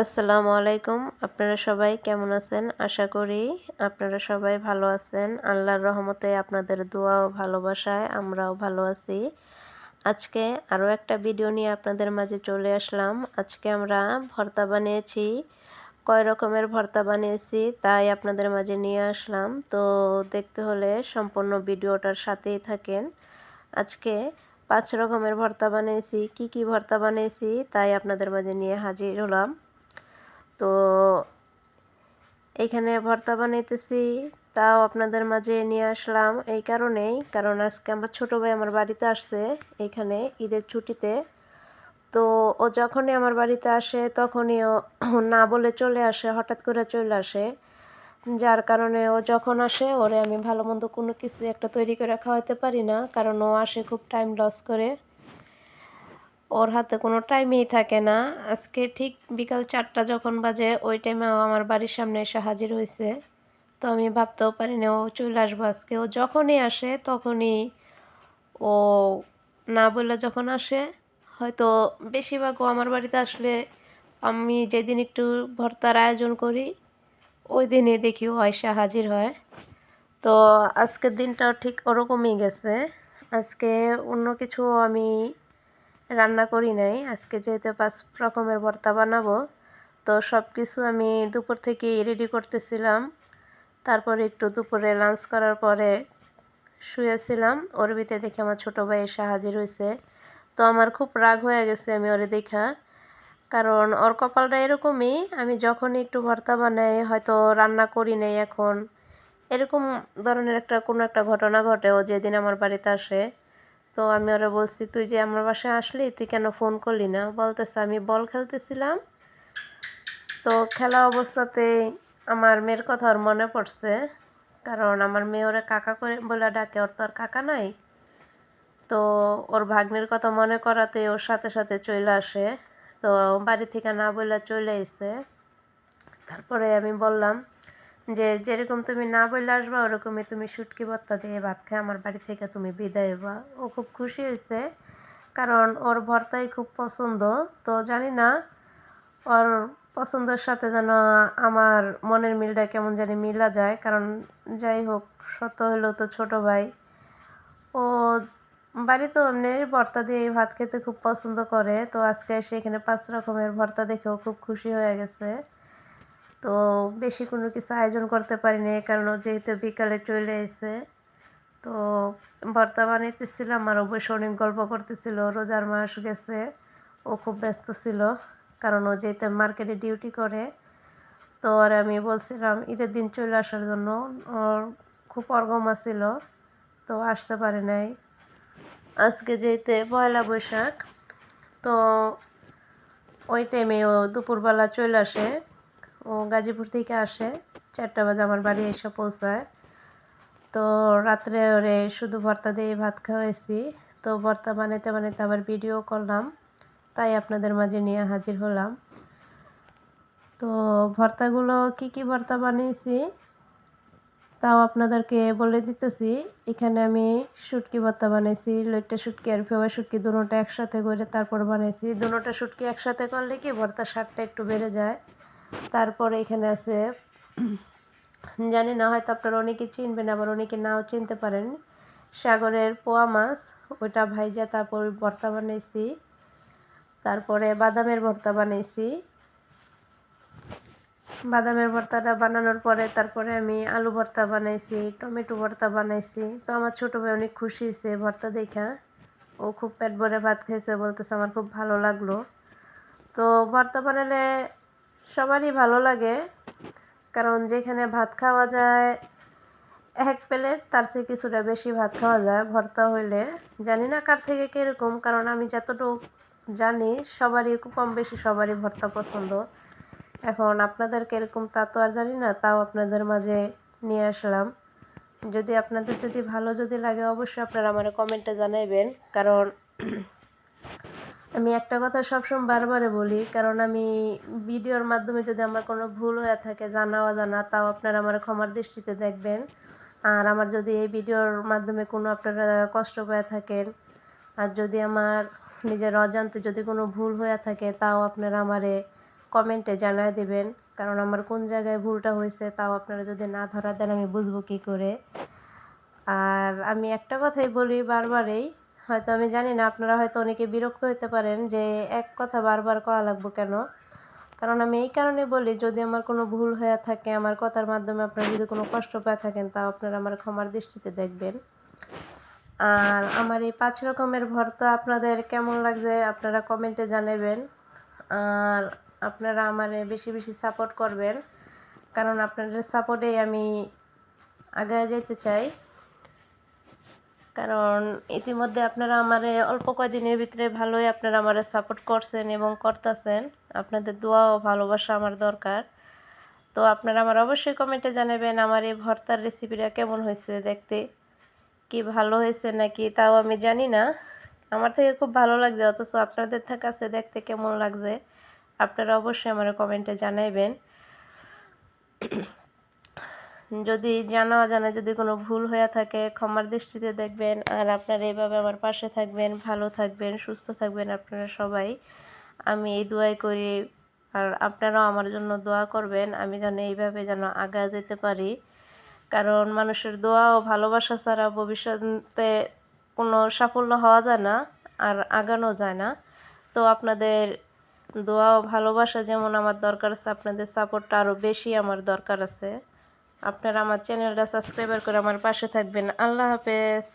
আসসালামু আলাইকুম। আপনারা সবাই কেমন আছেন? আশা করি আপনারা সবাই ভালো আছেন। আল্লাহর রহমতে আপনাদের দোয়া ও ভালোবাসায়, আমরাও ভালো আছি। আজকে আরও একটা ভিডিও নিয়ে আপনাদের মাঝে চলে আসলাম। আজকে আমরা ভর্তা বানিয়েছি, কয় রকমের ভর্তা বানিয়েছি তাই আপনাদের মাঝে নিয়ে আসলাম। তো দেখতে হলে সম্পূর্ণ ভিডিওটার সাথেই থাকেন। আজকে পাঁচ রকমের ভর্তা বানিয়েছি, কি কি ভর্তা বানিয়েছি তাই আপনাদের মাঝে নিয়ে হাজির হলাম। তো এখানে ভর্তা বানাইতেছি, তাও আপনাদের মাঝে নিয়ে আসলাম এই কারণেই, কারণ আজকে আমার ছোটো ভাই আমার বাড়িতে আসছে এখানে ঈদের ছুটিতে। তো ও যখনই আমার বাড়িতে আসে তখনই ও না বলে চলে আসে, হঠাৎ করে চলে আসে। যার কারণে ও যখন আসে, ওরে আমি ভালো মন্দ কোনো কিছু একটা তৈরি করে খাওয়াতে পারি না, কারণ ও আসে খুব টাইম লস করে। ওর হাতে কোনো টাইমেই থাকে না। আজকে ঠিক বিকাল চারটা যখন বাজে, ওই টাইমে ও আমার বাড়ির সামনে এসে হাজির হয়েছে তো আমি ভাবতেও পারি না ও চলে আসব আজকে। ও যখনই আসে, তখনই ও না বলে যখন আসে, হয়তো বেশিরভাগ ও আমার বাড়িতে আসলে আমি যেদিন একটু ভর্তার আয়োজন করি, ওই দিনে দেখি ও এসে হাজির হয়। তো আজকের দিনটাও ঠিক ওরকমই গেছে। আজকে অন্য কিছু আমি রান্না করি নাই। আজকে যেহেতু পাঁচ রকমের ভর্তা বানাবো, তো সব কিছু আমি দুপুর থেকে রেডি করতেছিলাম। তারপরে একটু দুপুরে লাঞ্চ করার পরে শুয়েছিলাম। ওর ভিতরে দেখে আমার ছোটো ভাই এসে হাজির হয়েছে। তো আমার খুব রাগ হয়ে গেছে আমি ওরে দেখা। কারণ ওর কপালটা এরকমই, আমি যখনই একটু ভর্তা বানাই, হয়তো রান্না করি নাই এখন। এরকম ধরনের একটা কোনো একটা ঘটনা ঘটে ও যেদিন আমার বাড়িতে আসে। তো আমি ওরা বলছি, তুই যে আমার বাসায় আসলি, তুই কেন ফোন করলি না? বলতেছে, আমি বল খেলতেছিলাম। তো খেলা অবস্থাতে আমার মেয়ের কথা ওর মনে পড়ছে, কারণ আমার মেয়ে ওরা কাকা করে বলে ডাকে, ওর তো আর কাকা নাই। তো ওর ভাগ্নের কথা মনে করাতে ওর সাথে সাথে চলে আসে। তো বাড়ি থেকে না বলে চলে এসে তারপরে আমি বললাম যে যেরকম তুমি না বললে আসবা, ওরকমই তুমি শুটকি ভর্তা দিয়ে ভাত খেয়ে, আমার বাড়ি থেকে তুমি বিদায় হবা। ও খুব খুশি হয়েছে, কারণ ওর ভর্তাই খুব পছন্দ। তো জানি না, ওর পছন্দের সাথে যেন আমার মনের মিলটা কেমন জানি মিলা যায়। কারণ যাই হোক, সত্য হলেও তো ছোট ভাই। ও বাড়িতে এমনি ভর্তা দিয়ে ভাত খেতে খুব পছন্দ করে, তো আজকে এসে এখানে পাঁচ রকমের ভর্তা দেখেও খুব খুশি হয়ে গেছে। তো বেশি কোনো কিছু আয়োজন করতে পারিনি কারণ যেহেতু বিকালে চলে এসে। তো ভর্তা বানাইতেছিলাম আর অবশ্য অনেক গল্প করতেছিল, রোজার মাস গেছে, ও খুব ব্যস্ত ছিল, কারণ ও যেহেতু মার্কেটে ডিউটি করে। তো আর আমি বলছিলাম, ঈদের দিন চলে আসার জন্য ওর খুব অর্গমা ছিল, তো আসতে পারে নাই। আজকে যেতে পয়লা বৈশাখ, তো ওই টাইমে ও দুপুরবেলা চলে আসে। ও গাজীপুর থেকে আসে। চারটা বাজে আমার বাড়ি এসে পৌঁছায়। তো রাত্রে ওরে শুধু ভর্তা দিয়ে ভাত খাওয়াইছি। তো ভর্তা বানাইতে বানাইতে আবার ভিডিও করলাম। তাই আপনাদের মাঝে নিয়ে হাজির হলাম। তো ভর্তাগুলো কি কি ভর্তা বানিয়েছি তাও আপনাদেরকে বলে দিতেছি। এখানে আমি শুটকি ভর্তা বানাইছি, লইট্টা শুটকি আর ফেওয়া শুটকি দুটোটা একসাথে করে তারপর বানাইছি। দুটোটা শুটকি একসাথে করলে কি ভর্তা স্বাদটা একটু বেড়ে যায়। তারপরে এখানে আছে, জানি না, হয়তো আপনারা অনেকে চিনবেন, আবার অনেকে নাও চিনতে পারেন। সাগরের পোয়া মাছ, ওইটা ভাইজা, তারপর ভর্তা বানাইছি। তারপরে বাদামের ভর্তা বানাইছি। বাদামের ভর্তাটা বানানোর পরে তারপরে আমি আলু ভর্তা বানাইছি, টমেটো ভর্তা বানাইছি। তো আমার ছোটো ভাই অনেক খুশি হয়েছে ভর্তা দেখা। ও খুব পেট ভরে ভাত খেয়েছে বলতেছে আমার খুব ভালো লাগল। তো ভর্তা বানালে সবারই ভালো লাগে। কারণ যেখানে ভাত খাওয়া যায়, এক প্লেট, তার চেয়ে কিছুটা বেশি ভাত খাওয়া যায়, ভর্তা হইলে। জানি না কার থেকে কীরকম, কারণ আমি যতটুকু জানি, সবারই কম বেশি সবারই ভর্তা পছন্দ। এখন আপনাদের কীরকম তা তো আর জানি না, তাও আপনাদের মাঝে নিয়ে আসলাম। যদি আপনাদের যদি ভালো যদি লাগে, অবশ্যই আপনারা আমার কমেন্টে জানাইবেন। কারণ আমি একটা কথা সবসময় বারবারে বলি, কারণ আমি ভিডিওর মাধ্যমে যদি আমার কোনো ভুল হয়ে থাকে, জানা অজানা, তাও আপনারা আমার ক্ষমার দৃষ্টিতে দেখবেন। আর আমার যদি এই ভিডিওর মাধ্যমে কোনো আপনারা কষ্ট পেয়ে থাকেন, আর যদি আমার নিজের অজান্তে যদি কোনো ভুল হয়ে থাকে, তাও আপনারা আমারে কমেন্টে জানায় দেবেন। কারণ আমার কোন জায়গায় ভুলটা হয়েছে, তাও আপনারা যদি না ধরা দেন, আমি বুঝব কী করে। আর আমি একটা কথাই বলি বারবারই হয়তো আমি জানি না, আপনারা হয়তো অনেকে বিরক্ত হতে পারেন যে এক কথা বারবার কওয়া লাগবো কেন? কারণ আমি এই কারণে বলি, যদি আমার কোনো ভুল হয়ে থাকে, আমার কথার মাধ্যমে আপনারা যদি কোনো কষ্ট পেয়ে থাকেন, তাও আপনারা আমার ক্ষমার দৃষ্টিতে দেখবেন। আর আমার এই পাঁচ রকমের ভর্তা আপনাদের কেমন লাগছে আপনারা কমেন্টে জানাবেন। আর আপনারা আমার বেশি বেশি সাপোর্ট করবেন, কারণ আপনাদের সাপোর্টেই আমি আগায় যেতে চাই। কারণ ইতিমধ্যে আপনারা আমারে অল্প কয়দিনের ভিতরে ভালোই আপনারা আমারে সাপোর্ট করছেন এবং করতেছেন। আপনাদের দোয়া ও ভালোবাসা আমার দরকার। তো আপনারা আমার অবশ্যই কমেন্টে জানাবেন আমার এই ভর্তার রেসিপিটা কেমন হয়েছে দেখতে। কি ভালো হয়েছে নাকি তাও আমি জানি না। আমার থেকে খুব ভালো লাগছে, অথচ আপনাদের কাছে দেখতে কেমন লাগছে। আপনারা অবশ্যই আমার কমেন্টে জানাইবেন। যদি জানা অজানা যদি কোনো ভুল হয়ে থাকে, ক্ষমার দৃষ্টিতে দেখবেন। আর আপনারা এইভাবে আমার পাশে থাকবেন, ভালো থাকবেন, সুস্থ থাকবেন আপনারা সবাই। আমি এই দোয়াই করি, আর আপনারাও আমার জন্য দোয়া করবেন। আমি যেন এইভাবে যেন আগা যেতে পারি। কারণ মানুষের দোয়া ও ভালোবাসা ছাড়া ভবিষ্যতে কোনো সাফল্য হওয়া যায় না, আর আগানো যায় না। তো আপনাদের দোয়া ও ভালোবাসা যেমন আমার দরকার আছে, আপনাদের সাপোর্টটা আরও বেশি আমার দরকার আছে। আপনারা আমার চ্যানেলটা সাবস্ক্রাইবার করে আমার পাশে থাকবেন। আল্লাহ হাফেজ।